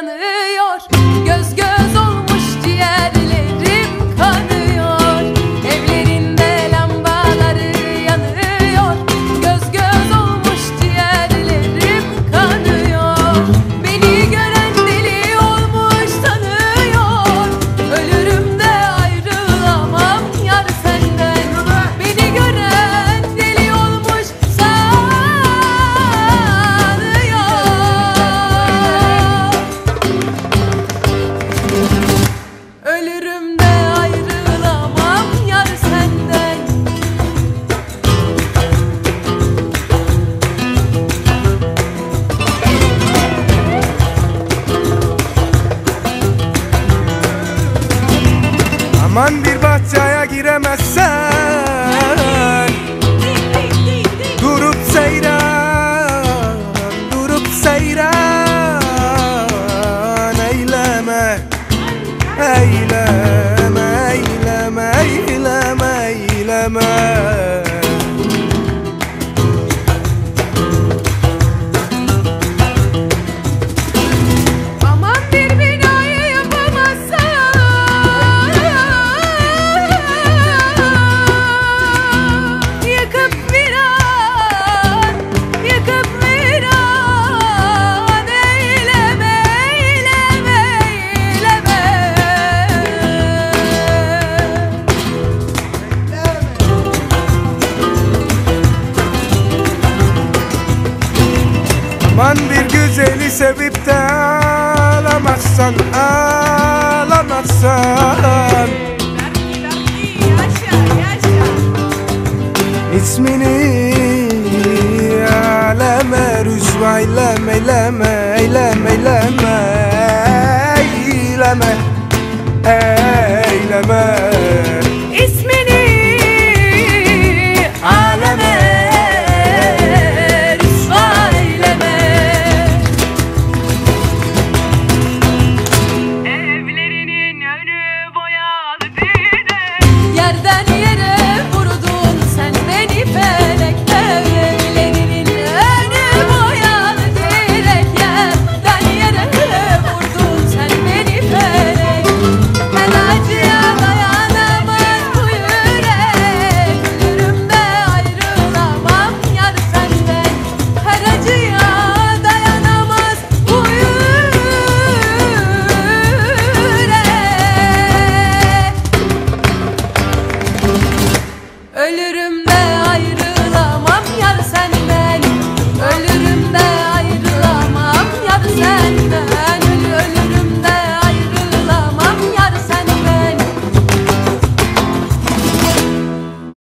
yanı. Aman bir bahçeye giremezsen Aman bir güzeli sevip de alamazsan, alamazsan. İsmini aleme rüzva eyleme, eyleme, eyleme, eyleme Eyleme, eyleme